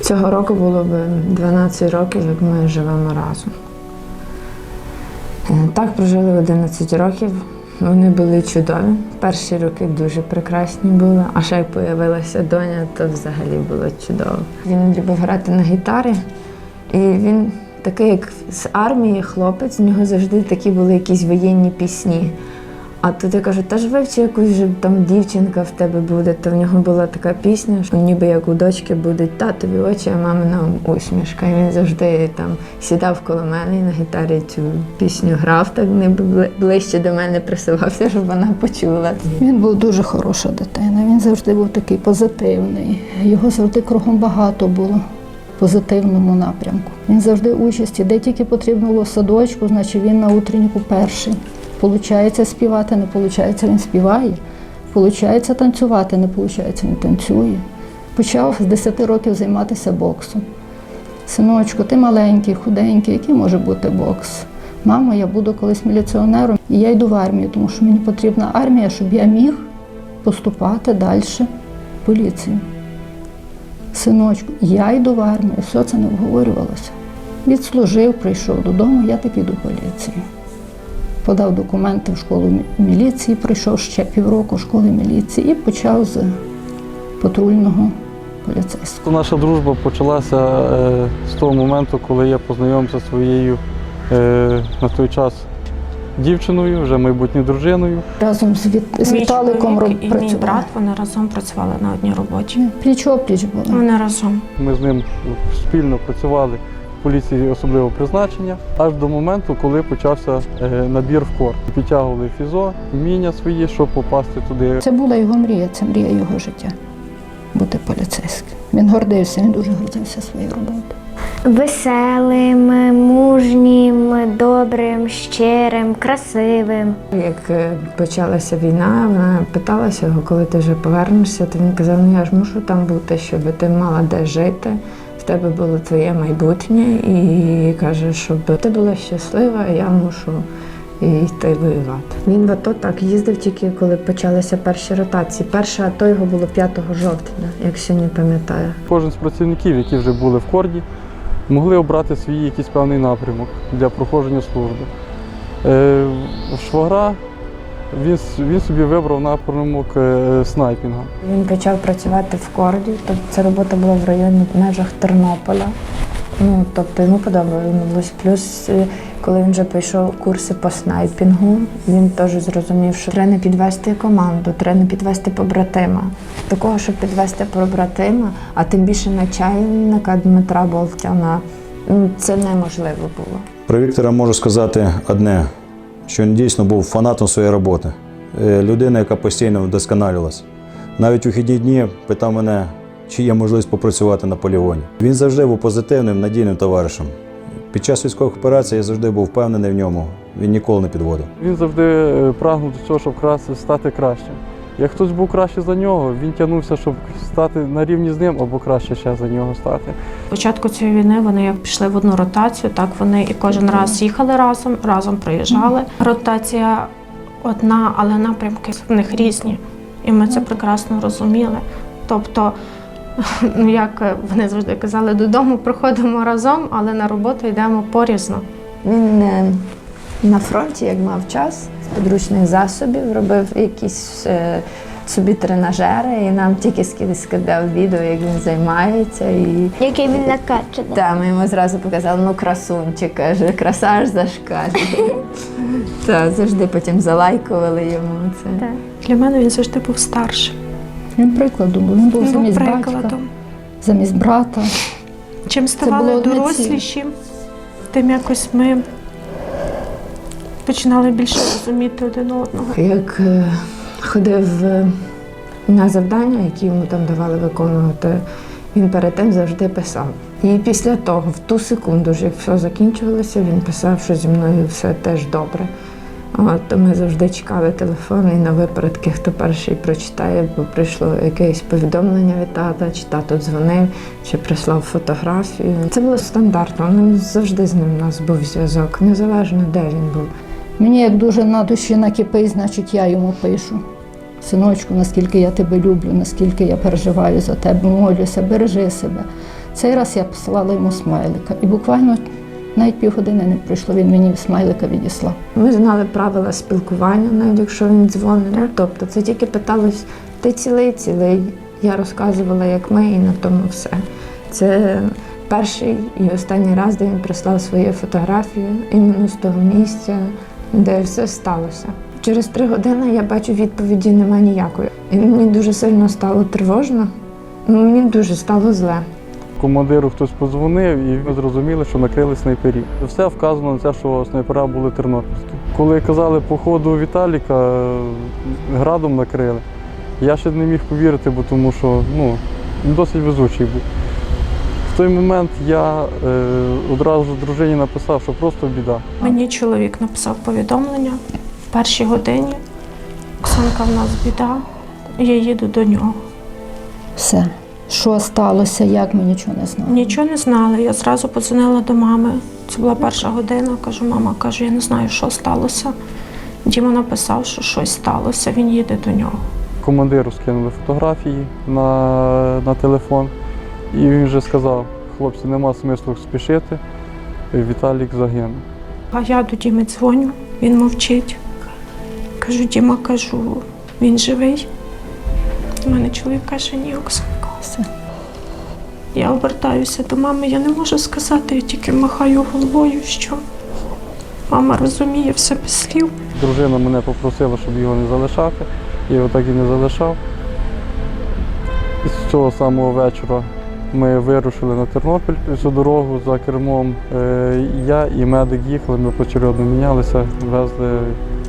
Цього року було б 12 років, як ми живемо разом. Е, Так прожили 11 років. Вони були чудові. Перші роки дуже прекрасні були. А ще як появилася доня, то взагалі було чудово. Він любив грати на гітарі, і він такий, як з армії хлопець, в нього завжди такі були якісь воєнні пісні. А тут я кажу, та ж вивчи якусь же там дівчинка в тебе буде. То в нього була така пісня, що ніби як у дочки будуть татові очі, а мамина усмішка. І він завжди там сідав коло мене і на гітарі цю пісню грав, так ніби ближче до мене присувався, щоб вона почула. Він був дуже хороша дитина. Він завжди був такий позитивний. Його завжди кругом багато було позитивному напрямку. Він завжди участі, де тільки потрібно було садочку, значить він на утренніку перший. Получається співати, не получається, він співає. Получається танцювати, не получається, він танцює. Почав з 10 років займатися боксом. Синочку, ти маленький, худенький, який може бути бокс? Мамо, я буду колись міліціонером, і я йду в армію, тому що мені потрібна армія, щоб я міг поступати далі в поліцію. Синочку, я йду в армію, все це не обговорювалося. Відслужив, прийшов додому, я таки йду в поліцію. Подав документи в школу міліції, пройшов ще півроку школи міліції і почав з патрульного поліцейського. Наша дружба почалася е, з того моменту, коли я познайомився зі своєю е, на той час дівчиною, вже майбутньою дружиною. Разом з, Віт... з Віталиком чоловік і мій працював. брат вони разом працювали на одній роботі. Пліч опліч були. Вони разом. Ми з ним спільно працювали поліції особливого призначення, аж до моменту, коли почався е, набір в кор. Підтягували фізо, вміння свої, щоб попасти туди. Це була його мрія, це мрія його життя бути поліцейським. Він гордився, він дуже гордився своєю роботою. Веселим, мужнім, добрим, щирим, красивим. Як е, почалася війна, вона питалася його, коли ти вже повернешся, то він казав, ну я ж мушу там бути, щоб ти мала де жити, тебе було твоє майбутнє, і каже, щоб ти була щаслива, я мушу йти воювати. Він в АТО так їздив тільки коли почалися перші ротації. Перше АТО його було 5 жовтня, як сьогодні пам'ятаю. Кожен з працівників, які вже були в корді, могли обрати свій якийсь певний напрямок для проходження служби. Е, Швагра він, він собі вибрав напрямок е, снайпінга. Він почав працювати в Корді, тобто ця робота була в районі в межах Тернополя. Ну, тобто йому подобалось. Плюс, е, коли він вже пройшов курси по снайпінгу, він теж зрозумів, що треба не підвести команду, треба не підвести побратима. Такого, щоб підвести побратима, а тим більше начальника Дмитра Болтяна, ну, це неможливо було. Про Віктора можу сказати одне, що дійсно був фанатом своєї роботи. Е, Людина, яка постійно вдосконалювалася. Навіть у хідні дні питав мене, чи є можливість попрацювати на полігоні. Він завжди був позитивним, надійним товаришем. Під час військових операцій я завжди був впевнений в ньому. Він ніколи не підводив. Він завжди е, прагнув до цього, щоб краси стати кращим. Як хтось був краще за нього, він тягнувся, щоб стати на рівні з ним або краще ще за нього стати. Початку цієї війни вони як пішли в одну ротацію, так вони і кожен раз їхали разом, разом приїжджали. Ротація одна, але напрямки в них різні. І ми це прекрасно розуміли. Тобто, ну як вони завжди казали, додому приходимо разом, але на роботу йдемо порізно. Він е, на фронті, як мав час, підручних засобів, робив якісь е, собі тренажери, і нам тільки ски- скидав відео, як він займається. І Який він накачаний. та, ми йому зразу показали, ну красунчик, каже, краса аж зашкалює. Та, завжди потім залайкували йому це. Так. Для мене він завжди був старшим. Він прикладом був. Він був замість батька, замість брата. Чим ставали доросліші, тим якось ми починали більше розуміти один одного. Як е, ходив е, на завдання, які йому там давали виконувати, він перед тим завжди писав. І після того, в ту секунду, ж як все закінчувалося, він писав, що зі мною все теж добре. От, ми завжди чекали телефон і на випередки, хто перший прочитає, бо прийшло якесь повідомлення від тата, чи тато дзвонив, чи прислав фотографію. Це було стандартно. Завжди з ним у нас був зв'язок, незалежно де він був. Мені як дуже на душі накипить, значить я йому пишу. Синочку, наскільки я тебе люблю, наскільки я переживаю за тебе, молюся, бережи себе. Цей раз я послала йому смайлика. І буквально навіть півгодини не пройшло, він мені смайлика відіслав. Ми знали правила спілкування, навіть якщо він дзвонив. Ну, тобто це тільки питалось, ти цілий, цілий. Я розказувала, як ми, і на тому все. Це перший і останній раз, де він прислав свою фотографію іменно з того місця, де все сталося. Через три години я бачу відповіді немає ніякої. І мені дуже сильно стало тривожно, мені дуже стало зле. Командиру хтось подзвонив, і ми зрозуміли, що накрили снайперів. Все вказано на те, що снайпера були тернопільські. Коли казали по ходу Віталіка, градом накрили, я ще не міг повірити, бо тому що ну, досить везучий був. В той момент я е, одразу дружині написав, що просто біда. Мені чоловік написав повідомлення в першій годині. Оксанка, в нас біда, я їду до нього. Все. Що сталося, як ми нічого не знали. Нічого не знала. Я зразу подзвонила до мами. Це була перша година. Кажу, мама кажу, я не знаю, що сталося. Діма написав, що щось сталося, він їде до нього. Командиру скинули фотографії на, на телефон, і він вже сказав, хлопці, нема смислу спішити, Віталік загинув. А я до Діми дзвоню, він мовчить. Кажу, Діма, кажу, він живий. У мене чоловік каже, ні, Оксанка. Я обертаюся до мами, я не можу сказати, я тільки махаю головою, що мама розуміє все без слів. Дружина мене попросила, щоб його не залишати. Я його так і не залишав. І з цього самого вечора ми вирушили на Тернопіль цю дорогу за кермом. Е, Я і медик їхали, ми поочередно мінялися, везли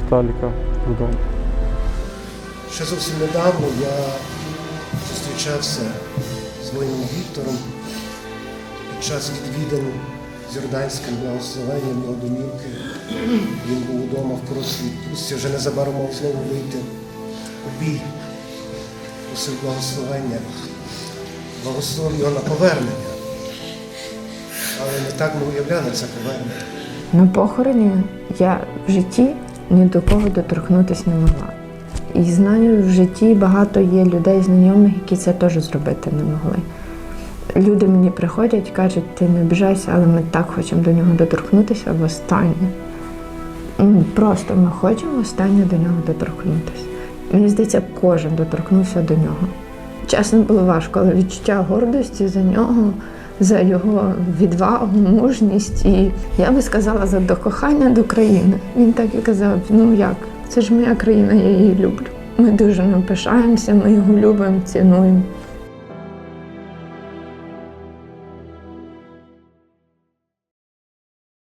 Віталіка додому. Ще зовсім недавно я зустрічався з воїном Віктором під час відвідин з Йорданським благословенням його домівки. Він був вдома в короткій відпустці, вже незабаром мав знову вийти у бій. Просив благословення. Благословив його на повернення. Але не так ми уявляли це повернення. На похороні я в житті ні до кого доторкнутися не могла. І знаю, в житті багато є людей, знайомих, які це теж зробити не могли. Люди мені приходять, кажуть, ти не обіжайся, але ми так хочемо до нього доторкнутися в останнє. Ну, Просто ми хочемо останнє до нього доторкнутися. Мені здається, кожен доторкнувся до нього. Чесно було важко, але відчуття гордості за нього, за його відвагу, мужність. І я би сказала за докохання до країни. Він так і казав: ну як, це ж моя країна, я її люблю. Ми дуже ним пишаємося, ми його любимо, цінуємо.